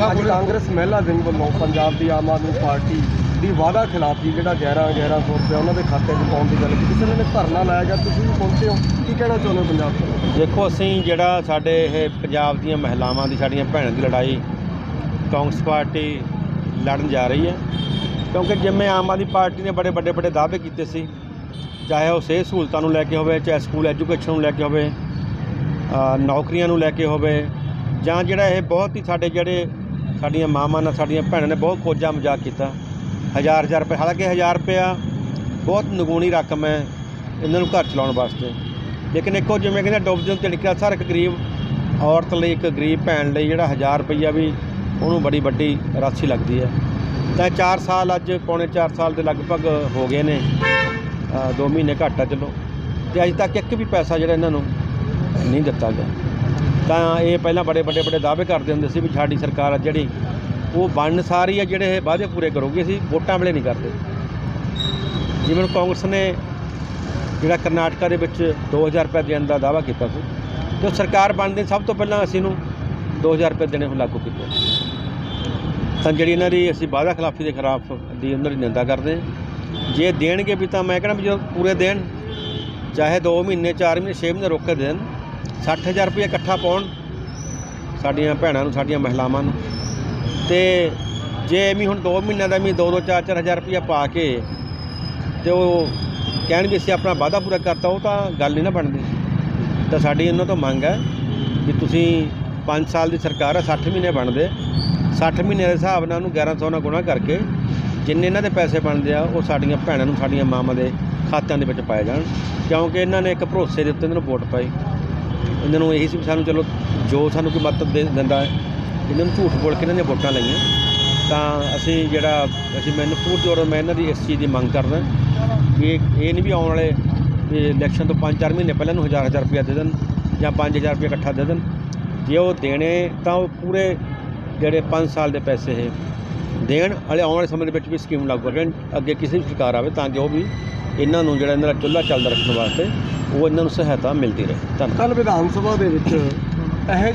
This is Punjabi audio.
ਅੱਜ ਕਾਂਗਰਸ ਮਹਿਲਾ ਦਿਨ ਵੱਲੋਂ ਪੰਜਾਬ ਦੀ ਆਮ ਆਦਮੀ ਪਾਰਟੀ ਦੀ ਵਾਅਦਾ ਖਿਲਾਫੀ ਜਿਹੜਾ 11 1100 ਰੁਪਏ ਉਹਨਾਂ ਦੇ ਖਾਤੇ 'ਚ ਪਾਉਣ ਦੀ ਗੱਲ ਕੀਤੀ। ਕਿਸੇ ਨੇ ਧਰਨਾ ਲਾਇਆ ਗਿਆ ਤੁਸੀਂ ਵੀ ਪਹੁੰਚੇ ਹੋ? ਕੀ ਕਹਿਣਾ ਚਾਹੁੰਦੇ ਪੰਜਾਬ ਤੋਂ? ਦੇਖੋ ਅਸੀਂ ਜਿਹੜਾ ਸਾਡੇ ਇਹ ਪੰਜਾਬ ਦੀਆਂ ਮਹਿਲਾਵਾਂ ਦੀ ਸਾਡੀਆਂ ਭੈਣਾਂ ਦੀ ਲੜਾਈ ਕਾਂਗਰਸ ਪਾਰਟੀ ਲੜਨ ਜਾ ਰਹੀ ਹੈ। ਕਿਉਂਕਿ ਜਿਵੇਂ ਆਮ ਆਦਮੀ ਪਾਰਟੀ ਨੇ ਬੜੇ ਵੱਡੇ ਵੱਡੇ ਦਾਅਵੇ ਕੀਤੇ ਸੀ ਚਾਹੇ ਉਹ ਸਿਹਤ ਸਹੂਲਤਾਂ ਨੂੰ ਲੈ ਕੇ ਹੋਵੇ ਚਾਹੇ ਸਕੂਲ ਐਜੂਕੇਸ਼ਨ ਨੂੰ ਲੈ ਕੇ ਹੋਵੇ ਨੌਕਰੀਆਂ ਨੂੰ ਲੈ ਕੇ ਹੋਵੇ ਜਾਂ ਜਿਹੜਾ ਇਹ ਬਹੁਤ ਹੀ ਸਾਡੇ ਜਿਹੜੇ ਸਾਡੀਆਂ ਮਾਵਾਂ ਨਾਲ ਸਾਡੀਆਂ ਭੈਣਾਂ ਨੇ ਬਹੁਤ ਕੋਝਾ ਮਜ਼ਾਕ ਕੀਤਾ। ਹਜ਼ਾਰ ਹਜ਼ਾਰ ਰੁਪਏ, ਹਾਲਾਂਕਿ ਹਜ਼ਾਰ ਰੁਪਇਆ ਬਹੁਤ ਨਗੂਣੀ ਰਕਮ ਹੈ ਇਹਨਾਂ ਨੂੰ ਘਰ ਚਲਾਉਣ ਵਾਸਤੇ। ਲੇਕਿਨ ਇੱਕੋ ਜਿਵੇਂ ਕਹਿੰਦੇ ਡੁੱਬਦੇ ਨੂੰ ਤਿਣਕਿਆ ਸਰ ਇੱਕ ਗਰੀਬ ਔਰਤ ਲਈ, ਇੱਕ ਗਰੀਬ ਭੈਣ ਲਈ ਜਿਹੜਾ 1000 ਰੁਪਈਆ ਵੀ ਉਹਨੂੰ ਬੜੀ ਵੱਡੀ ਰਾਸ਼ੀ ਲੱਗਦੀ ਹੈ। ਤਾਂ 4 ਸਾਲ ਅੱਜ, ਪੌਣੇ 4 ਸਾਲ ਦੇ ਲਗਭਗ ਹੋ ਗਏ ਨੇ। 2 ਮਹੀਨੇ ਘੱਟ ਆ ਚਲੋ। ਤੇ ਅੱਜ ਤੱਕ ਇੱਕ ਵੀ ਪੈਸਾ ਜਿਹੜਾ ਇਹਨਾਂ ਨੂੰ ਨਹੀਂ ਦਿੱਤਾ ਗਿਆ। ਤਾਂ ਇਹ ਪਹਿਲਾਂ ਬੜੇ ਵੱਡੇ ਵੱਡੇ ਦਾਅਵੇ ਕਰਦੇ ਹੁੰਦੇ ਸੀ ਵੀ ਸਾਡੀ ਸਰਕਾਰ ਆ ਜਿਹੜੀ, ਉਹ ਬਣਨ ਸਾਰੀ ਆ ਜਿਹੜੇ ਇਹ ਵਾਅਦੇ ਪੂਰੇ ਕਰੋਗੇ, ਅਸੀਂ ਵੋਟਾਂ ਵੇਲੇ ਨਹੀਂ ਕਰਦੇ। ਜਿਵੇਂ ਕਾਂਗਰਸ ਨੇ ਜਿਹੜਾ ਕਰਨਾਟਕਾ ਦੇ ਵਿੱਚ 2000 ਰੁਪਏ ਦੇਣ ਦਾ ਦਾਅਵਾ ਕੀਤਾ ਸੀ, ਤੇ ਉਹ ਸਰਕਾਰ ਬਣਦੇ ਸਭ ਤੋਂ ਪਹਿਲਾਂ ਅਸੀਂ ਨੂੰ 2000 ਰੁਪਏ ਦੇਣੇ ਹੁਣ ਲਾਗੂ ਕੀਤੇ। ਤਾਂ ਜਿਹੜੀ ਇਹਨਾਂ ਦੀ ਅਸੀਂ ਵਾਅਦਾ ਖਿਲਾਫੀ ਦੇ ਖਿਲਾਫ ਦੀ ਉਹਨਾਂ ਦੀ ਨਿੰਦਾ ਕਰਦੇ ਹਾਂ। ਜੇ ਦੇਣਗੇ ਵੀ ਤਾਂ ਮੈਂ ਕਹਿੰਦਾ ਵੀ ਜਦੋਂ ਪੂਰੇ ਦੇਣ, ਚਾਹੇ 2 ਮਹੀਨੇ 4 ਮਹੀਨੇ 6 ਮਹੀਨੇ ਰੋਕ ਕੇ ਦੇਣ 60000 ਰੁਪਏ ਇਕੱਠਾ ਪਾਉਣ ਸਾਡੀਆਂ ਭੈਣਾਂ ਨੂੰ, ਸਾਡੀਆਂ ਮਹਿਲਾਵਾਂ ਨੂੰ। ਤੇ ਜੇ ਐਵੇਂ ਹੁਣ 2 ਮਹੀਨਿਆਂ ਦਾ ਵੀ 2-2 4-4 ਹਜ਼ਾਰ ਰੁਪਇਆ ਪਾ ਕੇ ਤੇ ਉਹ ਕਹਿਣ ਵੀ ਅਸੀਂ ਆਪਣਾ ਵਾਅਦਾ ਪੂਰਾ ਕਰਤਾ, ਉਹ ਤਾਂ ਗੱਲ ਨਹੀਂ ਨਾ ਬਣਦੀ। ਤਾਂ ਸਾਡੀ ਇਹਨਾਂ ਤੋਂ ਮੰਗ ਹੈ ਵੀ ਤੁਸੀਂ 5 ਸਾਲ ਦੀ ਸਰਕਾਰ ਹੈ 60 ਮਹੀਨੇ ਬਣਦੇ। 60 ਮਹੀਨੇ ਦੇ ਹਿਸਾਬ ਨਾਲ ਉਹਨੂੰ 1100 ਨਾਲ ਗੁਣਾ ਕਰਕੇ ਜਿੰਨੇ ਇਹਨਾਂ ਦੇ ਪੈਸੇ ਬਣਦੇ ਆ, ਉਹ ਸਾਡੀਆਂ ਭੈਣਾਂ ਨੂੰ, ਸਾਡੀਆਂ ਮਾਵਾਂ ਦੇ ਖਾਤਿਆਂ ਦੇ ਵਿੱਚ ਪਾਏ ਜਾਣ। ਕਿਉਂਕਿ ਇਹਨਾਂ ਨੇ ਇੱਕ ਭਰੋਸੇ ਦੇ ਉੱਤੇ ਇਹਨਾਂ ਨੂੰ ਵੋਟ ਪਾਈ। ਇਹਨਾਂ ਨੂੰ ਇਹੀ ਸੀ ਵੀ ਸਾਨੂੰ ਚਲੋ ਜੋ ਸਾਨੂੰ ਕੋਈ ਮਦਦ ਦੇ ਦਿੰਦਾ ਹੈ, ਇਹਨਾਂ ਨੂੰ ਝੂਠ ਬੋਲ ਕੇ ਇਹਨਾਂ ਨੇ ਵੋਟਾਂ ਲਈਆਂ। ਤਾਂ ਅਸੀਂ ਜਿਹੜਾ, ਅਸੀਂ ਮੈਨੂੰ ਪੂਰ ਜੋਰ ਮੈਂ ਇਹਨਾਂ ਦੀ ਇਸ ਚੀਜ਼ ਦੀ ਮੰਗ ਕਰਦਾ ਵੀ ਇਹ ਇਹ ਨਹੀਂ ਵੀ ਆਉਣ ਵਾਲੇ ਇਲੈਕਸ਼ਨ ਤੋਂ 5-4 ਮਹੀਨੇ ਪਹਿਲਾਂ ਨੂੰ ਹਜ਼ਾਰ ਹਜ਼ਾਰ ਰੁਪਇਆ ਦੇ ਦੇਣ ਜਾਂ 5000 ਰੁਪਇਆ ਇਕੱਠਾ ਦੇ ਦੇਣ। ਜੇ ਉਹ ਦੇਣੇ ਤਾਂ ਉਹ ਪੂਰੇ ਜਿਹੜੇ 5 ਸਾਲ ਦੇ ਪੈਸੇ ਹੈ ਦੇਣ ਵਾਲੇ ਆਉਣ ਵਾਲੇ ਸਮੇਂ ਦੇ ਵਿੱਚ ਵੀ ਸਕੀਮ ਲਾਗੂ ਕਰਨ ਅੱਗੇ ਕਿਸੇ ਵੀ ਸਰਕਾਰ ਆਵੇ ਤਾਂ ਕਿ ਉਹ ਵੀ ਇਹਨਾਂ ਨੂੰ ਜਿਹੜਾ ਇਹਨਾਂ ਦਾ ਚੁੱਲ੍ਹਾ ਚੱਲਦਾ ਰੱਖਣ ਵਾਸਤੇ ਉਹ ਇਹਨਾਂ ਨੂੰ ਸਹਾਇਤਾ ਮਿਲਦੀ ਰਹੇ। ਧੰਨਵਾਦ। ਕੱਲ ਵਿਧਾਨ ਸਭਾ ਦੇ ਵਿੱਚ ਇਹ